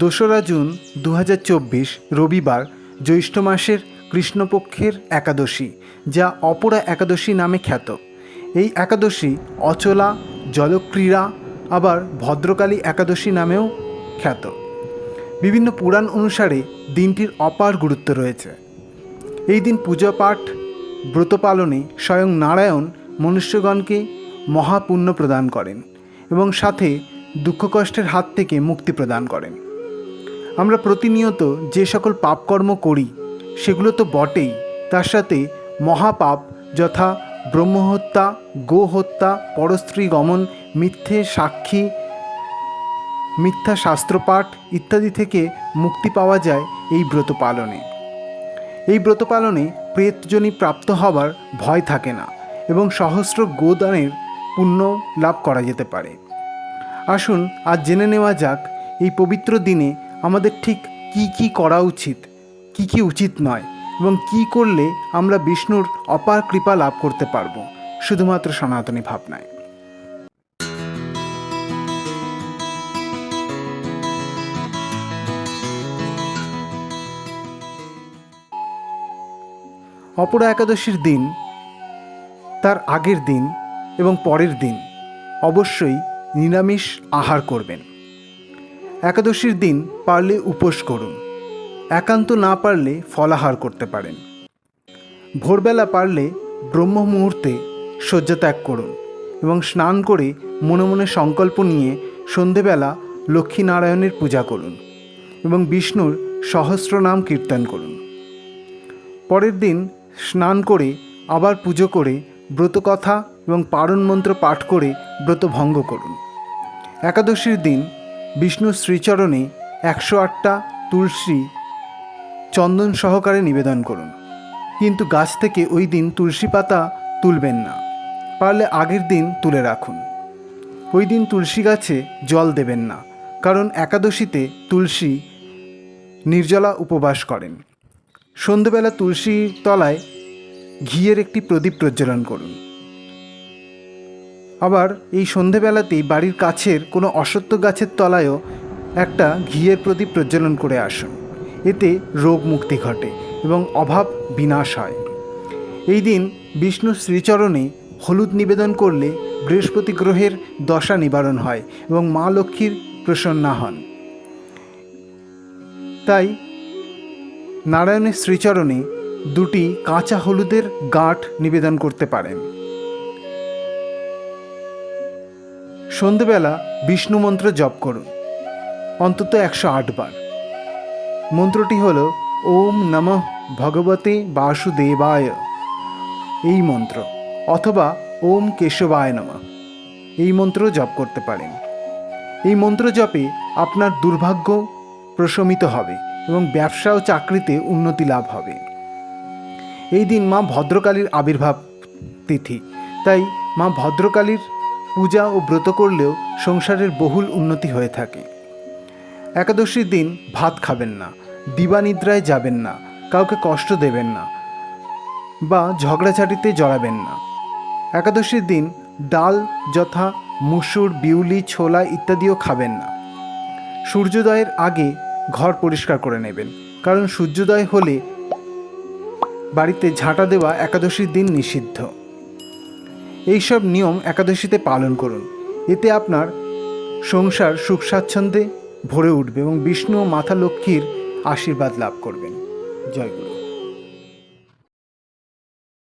দোসরা জুন দু হাজার চব্বিশ রবিবার জ্যৈষ্ঠ মাসের কৃষ্ণপক্ষের একাদশী, যা অপরা একাদশী নামে খ্যাত। এই একাদশী অচলা, জলক্রীড়া, আবার ভদ্রকালী একাদশী নামেও খ্যাত। বিভিন্ন পুরাণ অনুসারে দিনটির অপার গুরুত্ব রয়েছে। এই দিন পূজা পাঠ, ব্রত পালনে স্বয়ং নারায়ণ মনুষ্যগণকে মহাপুণ্য প্রদান করেন এবং সাথে দুঃখ কষ্টের হাত থেকে মুক্তি প্রদান করেন। আমরা প্রতিনিয়ত যে সকল পাপকর্ম করি, সেগুলো তো বটেই। তার সাথে মহাপাপ যথা ব্রহ্মহত্যা, গোহত্যা, পরস্ত্রী গমন, মিথ্যে সাক্ষী, মিথ্যা শাস্ত্রপাঠ ইত্যাদি থেকে মুক্তি পাওয়া যায় এই ব্রত পালনে। এই ব্রত পালনে প্রেতজনী প্রাপ্ত হবার ভয় থাকে না এবং সহস্র গোদানের পুণ্য লাভ করা যেতে পারে। আসুন আজ জেনে নেওয়া যাক, এই পবিত্র দিনে আমাদের ঠিক কি কি করা উচিত, কি কি উচিত নয় এবং কি করলে আমরা বিষ্ণুর অপার কৃপা লাভ করতে পারব, শুধুমাত্র সনাতনী ভাবনায়। অপরা একাদশীর দিন, তার আগের দিন এবং পরের দিন অবশ্যই নিরামিষ আহার করবেন। একাদশীর দিন পারলে উপোস করুন। একান্ত না পারলে ফলাহার করতে পারেন। ভোরবেলা পারলে ব্রহ্ম মুহূর্তে শয্যা ত্যাগ করুন এবং স্নান করে মনে মনে সংকল্প নিয়ে সন্ধেবেলা লক্ষ্মীনারায়ণের পূজা করুন এবং বিষ্ণুর সহস্র নাম কীর্তন করুন। পরের দিন স্নান করে আবার পুজো করে ব্রতকথা এবং পারণ মন্ত্র পাঠ করে ব্রত ভঙ্গ করুন। একাদশীর দিন বিষ্ণুর শ্রীচরণে একশো আটটা তুলসী চন্দন সহকারে নিবেদন করুন। কিন্তু গাছ থেকে ওই দিন তুলসী পাতা তুলবেন না। পারলে আগের দিন তুলে রাখুন। ওই দিন তুলসী গাছে জল দেবেন না, কারণ একাদশীতে তুলসী নির্জলা উপবাস করেন। সন্ধেবেলা তুলসীর তলায় ঘিয়ের একটি প্রদীপ প্রজ্বলন করুন। আবার এই সন্ধেবেলাতেই বাড়ির কাছের কোনো অসত্য গাছের তলায়ও একটা ঘিয়ের প্রদীপ প্রজ্বলন করে আসুন এতে রোগ মুক্তি ঘটে এবং অভাব বিনাশ হয়। এই দিন বিষ্ণু শ্রীচরণে হলুদ নিবেদন করলে বৃহস্পতি গ্রহের দশা নিবারণ হয় এবং মা লক্ষ্মীর প্রসন্না হন। তাই নারায়ণের শ্রীচরণে দুটি কাঁচা হলুদের গাঁঠ নিবেদন করতে পারেন। সন্ধেবেলা বিষ্ণু মন্ত্র জপ করুন, অন্তত একশো বার। মন্ত্রটি হল, ওম নমঃ ভগবতে বাসুদেবায় এই মন্ত্র, অথবা ওম কেশবায় নমঃ এই মন্ত্র জপ করতে পারেন। এই মন্ত্র জপে আপনার দুর্ভাগ্য প্রশমিত হবে এবং ব্যবসা ও চাকরিতে উন্নতি লাভ হবে। এই দিন মা ভদ্রকালীর আবির্ভাব তিথি, তাই মা ভদ্রকালীর পূজা ও ব্রত করলেও সংসারের বহুল উন্নতি হয়ে থাকে। একাদশীর দিন ভাত খাবেন না, দিবানিদ্রায় যাবেন না, কাউকে কষ্ট দেবেন না বা ঝগড়াঝাটিতে জড়াবেন না। একাদশীর দিন ডাল, যথা, মুসুর, বিউলি, ছোলা ইত্যাদিও খাবেন না। সূর্যোদয়ের আগে ঘর পরিষ্কার করে নেবেন, কারণ সূর্যোদয় হলে বাড়িতে ঝাঁটা দেওয়া একাদশীর দিন নিষিদ্ধ। এইসব নিয়ম একাদশীতে পালন করুন। এতে আপনার সংসার সুখ স্বাচ্ছন্দ্যে ভরে উঠবে এবং বিষ্ণু মাতা লক্ষ্মীর আশীর্বাদ লাভ করবেন। জয় গুরু।